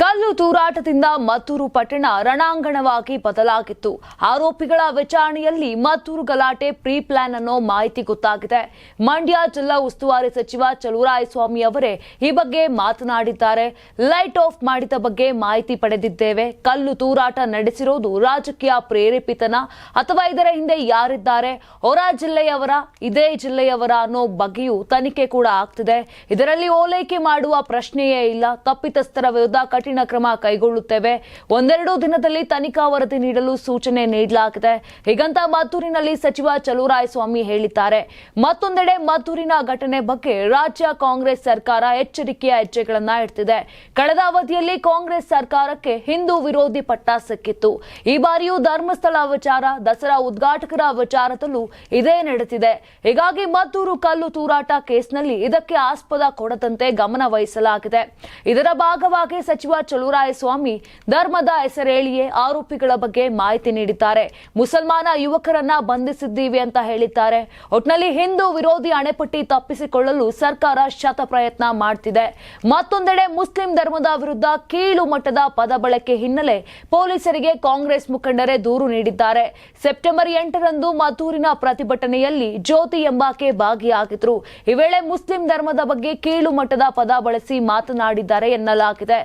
ಕಲ್ಲು ತೂರಾಟದಿಂದ ಮತ್ತೂರು ಪಟ್ಟಣ ರಣಾಂಗಣವಾಗಿ ಬದಲಾಗಿತ್ತು. ಆರೋಪಿಗಳ ವಿಚಾರಣೆಯಲ್ಲಿ ಮತ್ತೂರು ಗಲಾಟೆ, ಪ್ರೀ ಪ್ಲಾನ್ ಅನ್ನೋ ಮಾಹಿತಿ ಗೊತ್ತಾಗಿದೆ. ಮಂಡ್ಯ ಜಿಲ್ಲಾ ಉಸ್ತುವಾರಿ ಸಚಿವ ಚಲುವರಾಯಸ್ವಾಮಿ ಅವರೇ ಈ ಬಗ್ಗೆ ಮಾತನಾಡಿದ್ದಾರೆ. ಲೈಟ್ ಆಫ್ ಮಾಡಿದ ಬಗ್ಗೆ ಮಾಹಿತಿ ಪಡೆದಿದ್ದೇವೆ. ಕಲ್ಲು ತೂರಾಟ ನಡೆಸಿರೋದು ರಾಜಕೀಯ ಪ್ರೇರೇಪಿತನ ಅಥವಾ ಇದರ ಹಿಂದೆ ಯಾರಿದ್ದಾರೆ? ಹೊರ ಜಿಲ್ಲೆಯವರ, ಇದೇ ಜಿಲ್ಲೆಯವರ ಅನ್ನೋ ಬಗ್ಗೆಯೂ ತನಿಖೆ ಕೂಡ ಆಗ್ತಿದೆ. ಇದರಲ್ಲಿ ಓಲೈಕೆ ಮಾಡುವ ಪ್ರಶ್ನೆಯೇ ಇಲ್ಲ. ತಪ್ಪಿತಸ್ಥರ ವಿರುದ್ಧ ಕ್ರಮ ಕೈಗೊಳ್ಳುತ್ತೇವೆ. ಒಂದೆರಡು ದಿನದಲ್ಲಿ ತನಿಖಾ ವರದಿ ನೀಡಲು ಸೂಚನೆ ನೀಡಲಾಗಿದೆ. ಹೀಗಂತ ಮದ್ದೂರಿನಲ್ಲಿ ಸಚಿವ ಚಲುವರಾಯಸ್ವಾಮಿ ಹೇಳಿದ್ದಾರೆ. ಮತ್ತೊಂದೆಡೆ ಮದ್ದೂರಿನ ಘಟನೆ ಬಗ್ಗೆ ರಾಜ್ಯ ಕಾಂಗ್ರೆಸ್ ಸರ್ಕಾರ ಎಚ್ಚರಿಕೆಯ ಹೆಜ್ಜೆಗಳನ್ನ ಇಡ್ತಿದೆ. ಕಳೆದ ಅವಧಿಯಲ್ಲಿ ಕಾಂಗ್ರೆಸ್ ಸರ್ಕಾರಕ್ಕೆ ಹಿಂದೂ ವಿರೋಧಿ ಪಟ್ಟ ಸಿಕ್ಕಿತ್ತು. ಈ ಬಾರಿಯೂ ಧರ್ಮಸ್ಥಳ ವಿಚಾರ, ದಸರಾ ಉದ್ಘಾಟಕರ ವಿಚಾರದಲ್ಲೂ ಇದೇ ನಡೆದಿದೆ. ಹೀಗಾಗಿ ಮದ್ದೂರು ಕಲ್ಲು ತೂರಾಟ ಕೇಸ್ನಲ್ಲಿ ಇದಕ್ಕೆ ಆಸ್ಪದ ಕೊಡದಂತೆ ಗಮನ ವಹಿಸಲಾಗಿದೆ. ಇದರ ಭಾಗವಾಗಿ ಸಚಿವ ಚಲುವರಾಯಸ್ವಾಮಿ ಧರ್ಮದ ಹೆಸರೇಳಿಯೇ ಆರೋಪಿಗಳ ಬಗ್ಗೆ ಮಾಹಿತಿ ನೀಡಿದ್ದಾರೆ. ಮುಸಲ್ಮಾನ ಯುವಕರನ್ನ ಬಂಧಿಸಿದ್ದೀವಿ ಅಂತ ಹೇಳಿದ್ದಾರೆ. ಒಟ್ನಲ್ಲಿ ಹಿಂದೂ ವಿರೋಧಿ ಅಣೆಪಟ್ಟಿ ತಪ್ಪಿಸಿಕೊಳ್ಳಲು ಸರ್ಕಾರ ಶತ ಪ್ರಯತ್ನ ಮಾಡ್ತಿದೆ. ಮತ್ತೊಂದೆಡೆ ಮುಸ್ಲಿಂ ಧರ್ಮದ ವಿರುದ್ಧ ಕೀಳು ಮಟ್ಟದ ಪದ ಬಳಕೆ ಹಿನ್ನೆಲೆ ಪೊಲೀಸರಿಗೆ ಕಾಂಗ್ರೆಸ್ ಮುಖಂಡರೇ ದೂರು ನೀಡಿದ್ದಾರೆ. ಸೆಪ್ಟೆಂಬರ್ ಎಂಟರಂದು ಮದ್ದೂರಿನ ಪ್ರತಿಭಟನೆಯಲ್ಲಿ ಜ್ಯೋತಿ ಎಂಬಾಕೆ ಭಾಗಿಯಾಗಿದ್ರು. ಈ ವೇಳೆ ಮುಸ್ಲಿಂ ಧರ್ಮದ ಬಗ್ಗೆ ಕೀಳು ಮಟ್ಟದ ಪದ ಬಳಸಿ ಮಾತನಾಡಿದ್ದಾರೆ ಎನ್ನಲಾಗಿದೆ.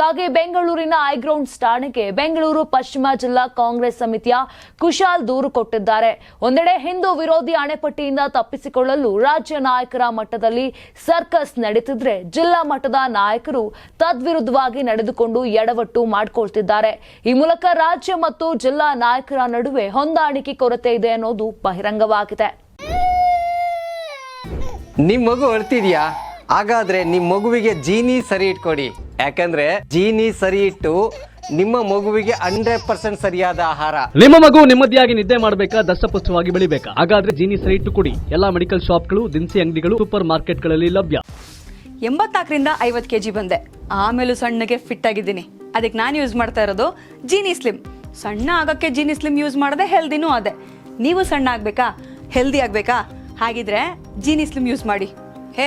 ಹೀಗಾಗಿ ಬೆಂಗಳೂರಿನ ಐಗ್ರೌಂಡ್ಸ್ ಠಾಣೆಗೆ ಬೆಂಗಳೂರು ಪಶ್ಚಿಮ ಜಿಲ್ಲಾ ಕಾಂಗ್ರೆಸ್ ಸಮಿತಿಯ ಕುಶಾಲ್ ದೂರು ಕೊಟ್ಟಿದ್ದಾರೆ. ಒಂದೆಡೆ ಹಿಂದೂ ವಿರೋಧಿ ಅಣೆಪಟ್ಟಿಯಿಂದ ತಪ್ಪಿಸಿಕೊಳ್ಳಲು ರಾಜ್ಯ ನಾಯಕರ ಮಟ್ಟದಲ್ಲಿ ಸರ್ಕಸ್ ನಡೀತಿದ್ರೆ ಜಿಲ್ಲಾ ಮಟ್ಟದ ನಾಯಕರು ತದ್ವಿರುದ್ಧವಾಗಿ ನಡೆದುಕೊಂಡು ಎಡವಟ್ಟು ಮಾಡಿಕೊಳ್ತಿದ್ದಾರೆ. ಈ ಮೂಲಕ ರಾಜ್ಯ ಮತ್ತು ಜಿಲ್ಲಾ ನಾಯಕರ ನಡುವೆ ಹೊಂದಾಣಿಕೆ ಕೊರತೆ ಇದೆ ಅನ್ನೋದು ಬಹಿರಂಗವಾಗಿದೆ. ನಿಮ್ಮ ಮಗು ಅಳ್ತಿದ್ಯಾ? ಹಾಗಾದ್ರೆ ನಿಮ್ಮ ಮಗುವಿಗೆ ಜೀನಿ ಸರಿ ಇಟ್ಕೊಡಿ. ಯಾಕಂದ್ರೆ ಜೀನಿ ಸರಿ ಇಟ್ಟು ನಿಮ್ಮ ಮಗುವಿಗೆ ಹಂಡ್ರೆಡ್ ಪರ್ಸೆಂಟ್ ಸರಿಯಾದ ಆಹಾರ. ನಿಮ್ಮ ಮಗು ನೆಮ್ಮದಿಯಾಗಿ ನಿದ್ದೆ ಮಾಡಬೇಕಾ ದಷ್ಟಪುಷ್ಟವಾಗಿ ಬೆಳಿಬೇಕಾ? ಹಾಗಾದ್ರೆ ಜೀನಿ ಸರಿ ಇಟ್ಟು ಕೊಡಿ. ಎಲ್ಲಾ ಮೆಡಿಕಲ್ ಶಾಪ್ಗಳು ದಿನಸಿ ಅಂಗಡಿಗಳು ಸೂಪರ್ ಮಾರ್ಕೆಟ್ಗಳಲ್ಲಿ ಲಭ್ಯ. ಎಂಬತ್ನಾಲ್ಕರಿಂದ ಐವತ್ತು ಕೆ ಜಿ ಬಂದೆ. ಆಮೇಲೂ ಸಣ್ಣಗೆ ಫಿಟ್ ಆಗಿದ್ದೀನಿ. ಅದಕ್ಕೆ ನಾನು ಯೂಸ್ ಮಾಡ್ತಾ ಇರೋದು ಜೀನಿ ಸ್ಲಿಮ್ ಸಣ್ಣ ಆಗಕ್ಕೆ ಜೀನಿ ಸ್ಲಿಮ್ ಯೂಸ್ ಮಾಡದೆ ಹೆಲ್ದಿನೂ ಅದೇ. ನೀವು ಸಣ್ಣ ಆಗಬೇಕಾ? ಹೆಲ್ದಿ ಆಗಬೇಕಾ? ಹಾಗಿದ್ರೆ ಜೀನಿ ಸ್ಲಿಮ್ ಯೂಸ್ ಮಾಡಿ. ಹೇ